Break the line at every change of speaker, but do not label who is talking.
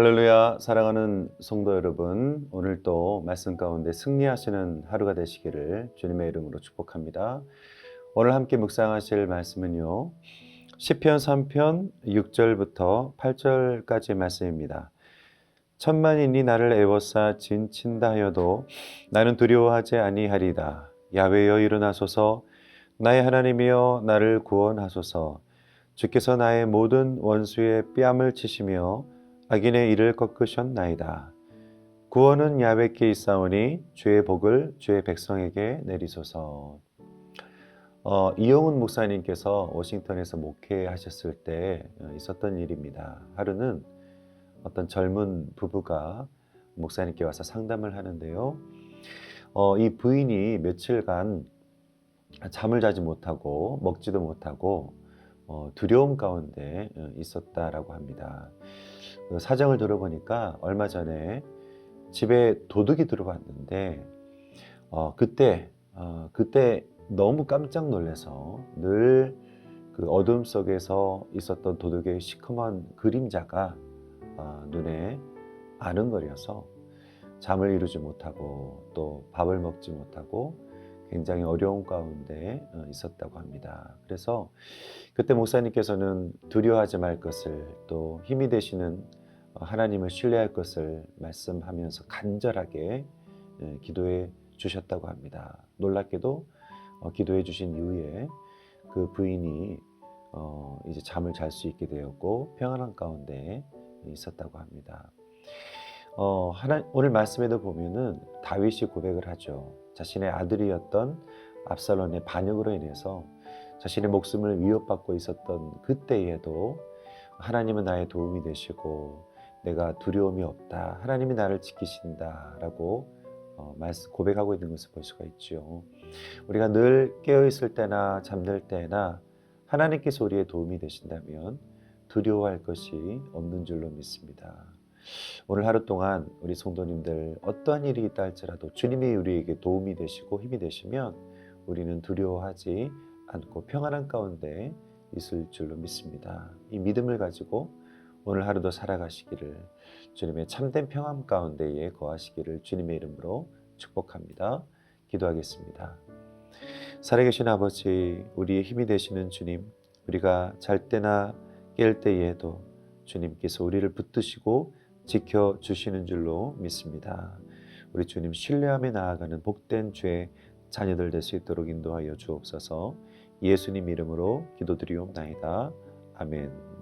할렐루야 사랑하는 성도 여러분 오늘 또 말씀 가운데 승리하시는 하루가 되시기를 주님의 이름으로 축복합니다. 오늘 함께 묵상하실 말씀은요. 시편 3편 6절부터 8절까지의 말씀입니다. 천만인이 나를 애워싸 진친다 하여도 나는 두려워하지 아니하리다. 야외여 일어나소서 나의 하나님이여 나를 구원하소서 주께서 나의 모든 원수의 뺨을 치시며 악인의 일을 꺾으셨나이다. 구원은 야외께 있사오니 주의 복을 주의 백성에게 내리소서. 어, 이용훈 목사님께서 워싱턴에서 목회하셨을 때 어, 있었던 일입니다. 하루는 어떤 젊은 부부가 목사님께 와서 상담을 하는데요. 어, 이 부인이 며칠간 잠을 자지 못하고 먹지도 못하고 어, 두려움 가운데 어, 있었다라고 합니다. 그 사정을 들어보니까 얼마 전에 집에 도둑이 들어왔는데 어, 그때 어, 그때 너무 깜짝 놀라서 늘 그 어둠 속에서 있었던 도둑의 시커먼 그림자가 어, 눈에 아른거려서 잠을 이루지 못하고 또 밥을 먹지 못하고 굉장히 어려운 가운데 어, 있었다고 합니다. 그래서 그때 목사님께서는 두려워하지 말 것을 또 힘이 되시는 어, 하나님을 신뢰할 것을 말씀하면서 간절하게 예, 기도해 주셨다고 합니다. 놀랍게도 어, 기도해 주신 이후에 그 부인이 어, 이제 잠을 잘 수 있게 되었고 평안한 가운데 있었다고 합니다. 오늘 말씀에도 보면은 다윗이 고백을 하죠. 자신의 아들이었던 압살론의 반역으로 인해서 자신의 목숨을 위협받고 있었던 그때에도 하나님은 나의 도움이 되시고 내가 두려움이 없다. 하나님이 나를 지키신다라고 어, 말씀 고백하고 있는 것을 볼 수가 있죠. 우리가 늘 깨어 있을 때나 잠들 때나 하나님께서 우리의 도움이 되신다면 두려워할 것이 없는 줄로 믿습니다. 오늘 하루 동안 우리 성도님들 어떠한 일이 있다 할지라도 주님이 우리에게 도움이 되시고 힘이 되시면 우리는 두려워하지 않고 평안한 가운데 있을 줄로 믿습니다. 이 믿음을 가지고 오늘 하루도 살아가시기를 주님의 참된 평안 가운데에 거하시기를 주님의 이름으로 축복합니다. 기도하겠습니다. 살아계신 아버지, 우리의 힘이 되시는 주님, 우리가 잘 때나 깰 때에도 주님께서 우리를 붙드시고 지켜 주시는 줄로 믿습니다. 우리 주님 신뢰하며 나아가는 복된 죄 자녀들 될 수 있도록 인도하여 주옵소서. 예수님 이름으로 기도드리옵나이다. 아멘.